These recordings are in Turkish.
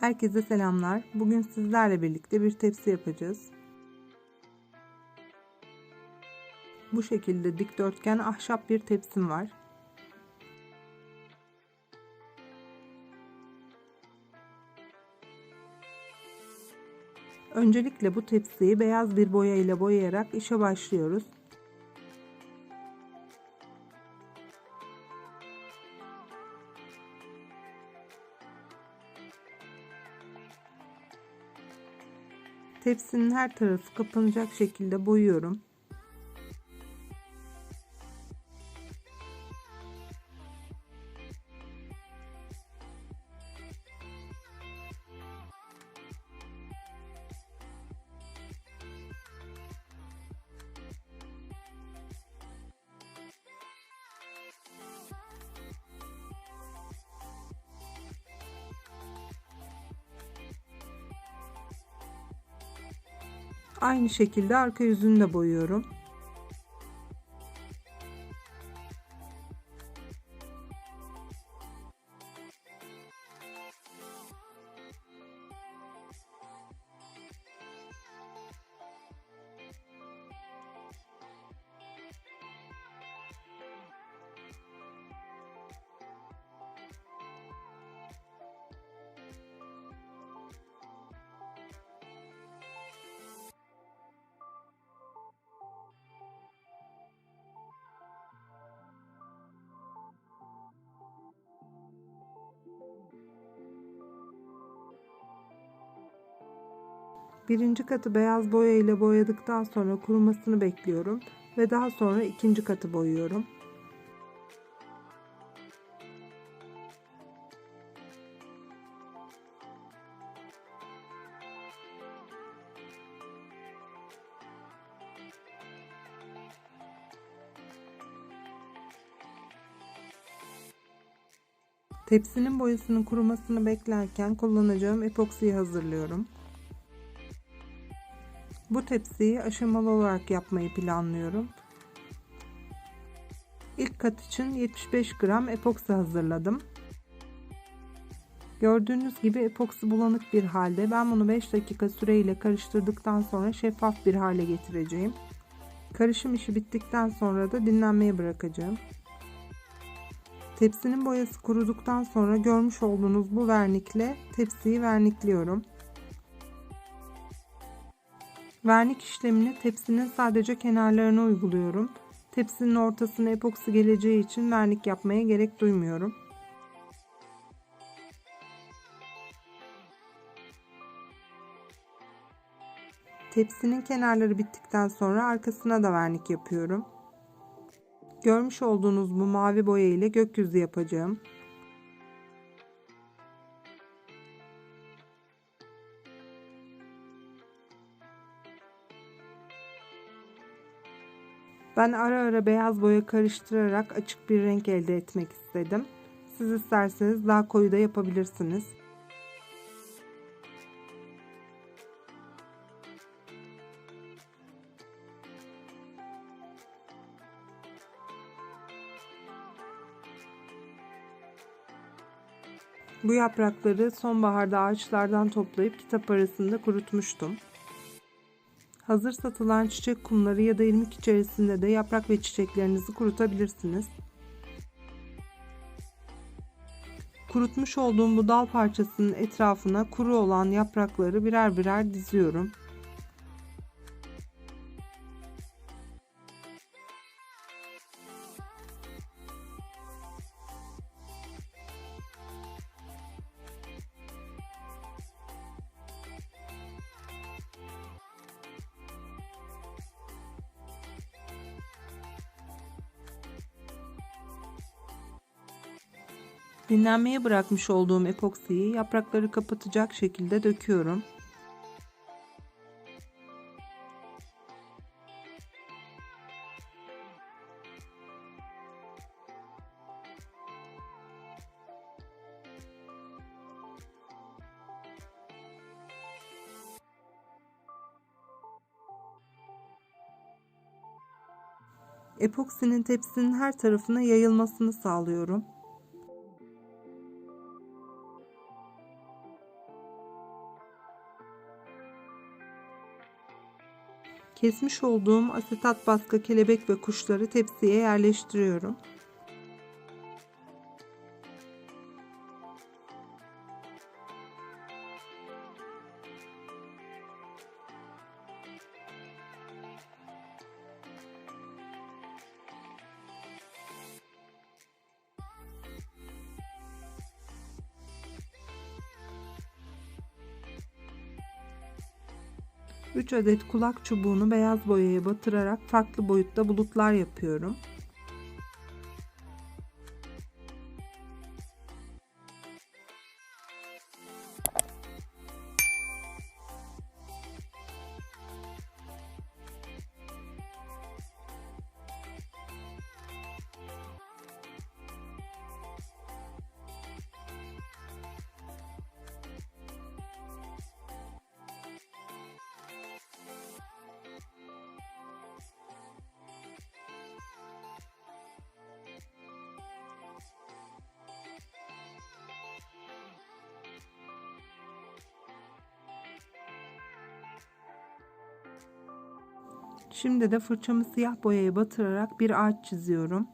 Herkese selamlar. Bugün sizlerle birlikte bir tepsi yapacağız. Bu şekilde dikdörtgen ahşap bir tepsim var. Öncelikle bu tepsiyi beyaz bir boya ile boyayarak işe başlıyoruz. Tepsinin her tarafı kapanacak şekilde boyuyorum. Aynı şekilde arka yüzünü de boyuyorum. Birinci katı beyaz boya ile boyadıktan sonra kurumasını bekliyorum ve daha sonra ikinci katı boyuyorum. Tepsinin boyasının kurumasını beklerken kullanacağım epoksiyi hazırlıyorum. Bu tepsiyi aşamalı olarak yapmayı planlıyorum. İlk kat için 75 gram epoksi hazırladım. Gördüğünüz gibi epoksi bulanık bir halde. Ben bunu 5 dakika süreyle karıştırdıktan sonra şeffaf bir hale getireceğim. Karışım işi bittikten sonra da dinlenmeye bırakacağım. Tepsinin boyası kuruduktan sonra görmüş olduğunuz bu vernikle tepsiyi vernikliyorum. Vernik işlemini tepsinin sadece kenarlarına uyguluyorum. Tepsinin ortasına epoksi geleceği için vernik yapmaya gerek duymuyorum. Tepsinin kenarları bittikten sonra arkasına da vernik yapıyorum. Görmüş olduğunuz bu mavi boya ile gökyüzü yapacağım. Ben ara ara beyaz boya karıştırarak açık bir renk elde etmek istedim. Siz isterseniz daha koyu da yapabilirsiniz. Bu yaprakları sonbaharda ağaçlardan toplayıp kitap arasında kurutmuştum. Hazır satılan çiçek kumları ya da irmik içerisinde de yaprak ve çiçeklerinizi kurutabilirsiniz. Kurutmuş olduğum bu dal parçasının etrafına kuru olan yaprakları birer birer diziyorum. Dinlenmeye bırakmış olduğum epoksiyi yaprakları kapatacak şekilde döküyorum. Epoksinin tepsinin her tarafına yayılmasını sağlıyorum. Kesmiş olduğum asetat baskı kelebek ve kuşları tepsiye yerleştiriyorum. Üç adet kulak çubuğunu beyaz boyaya batırarak farklı boyutta bulutlar yapıyorum. Şimdi de fırçamı siyah boyaya batırarak bir ağaç çiziyorum.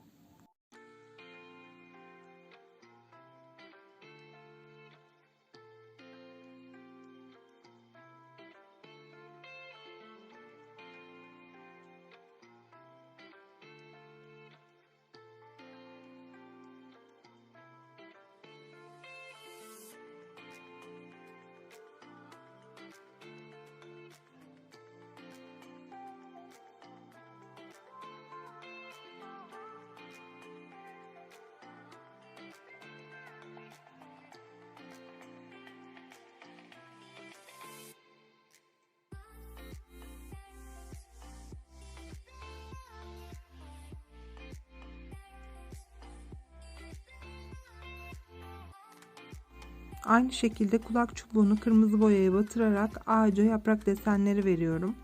Aynı şekilde kulak çubuğunu kırmızı boyaya batırarak ağaca yaprak desenleri veriyorum.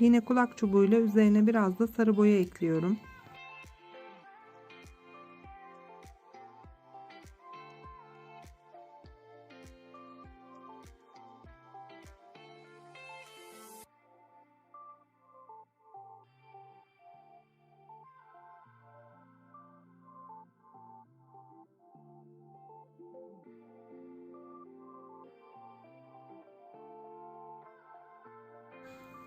Yine kulak çubuğuyla üzerine biraz da sarı boya ekliyorum.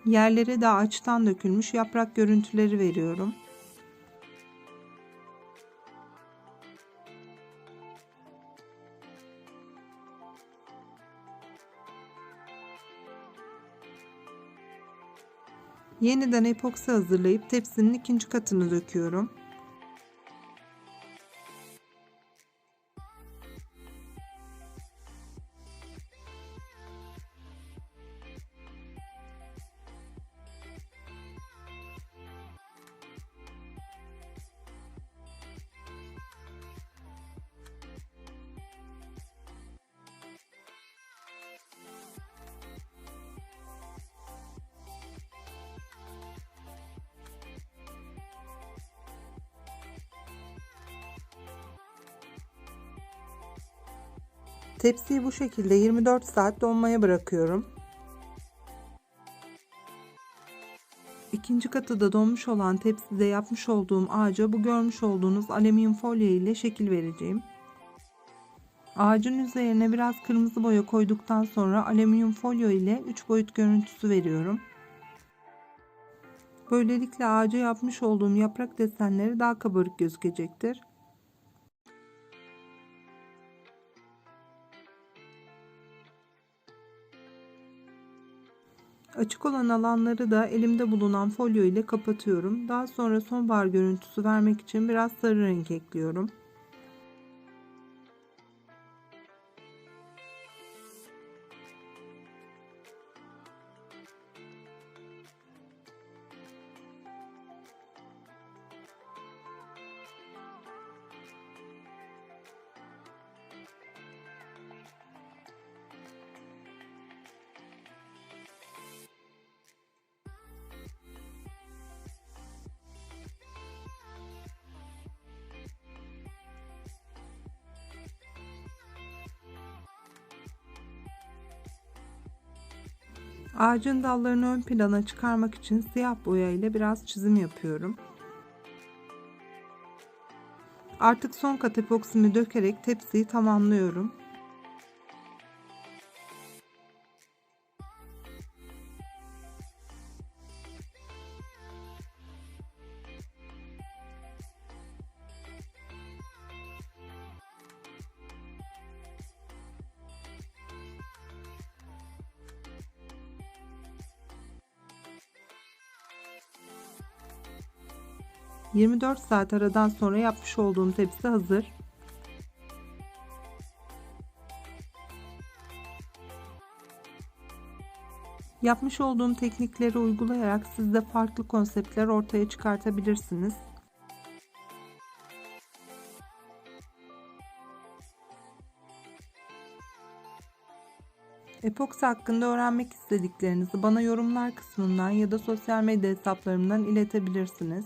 Yerlere de ağaçtan dökülmüş yaprak görüntüleri veriyorum. Yeniden epoksi hazırlayıp tepsinin ikinci katını döküyorum. Tepsiyi bu şekilde 24 saat donmaya bırakıyorum. İkinci katı da donmuş olan tepside yapmış olduğum ağaca bu görmüş olduğunuz alüminyum folyo ile şekil vereceğim. Ağacın üzerine biraz kırmızı boya koyduktan sonra alüminyum folyo ile 3 boyut görüntüsü veriyorum. Böylelikle ağaca yapmış olduğum yaprak desenleri daha kabarık gözükecektir. Açık olan alanları da elimde bulunan folyo ile kapatıyorum. Daha sonra sonbahar görüntüsü vermek için biraz sarı renk ekliyorum. Ağacın dallarını ön plana çıkarmak için siyah boya ile biraz çizim yapıyorum. Artık son kat epoksimi dökerek tepsiyi tamamlıyorum. ...24 saat aradan sonra yapmış olduğum tepsi hazır. Yapmış olduğum teknikleri uygulayarak siz de farklı konseptler ortaya çıkartabilirsiniz. Epoksi hakkında öğrenmek istediklerinizi bana yorumlar kısmından ya da sosyal medya hesaplarımdan iletebilirsiniz.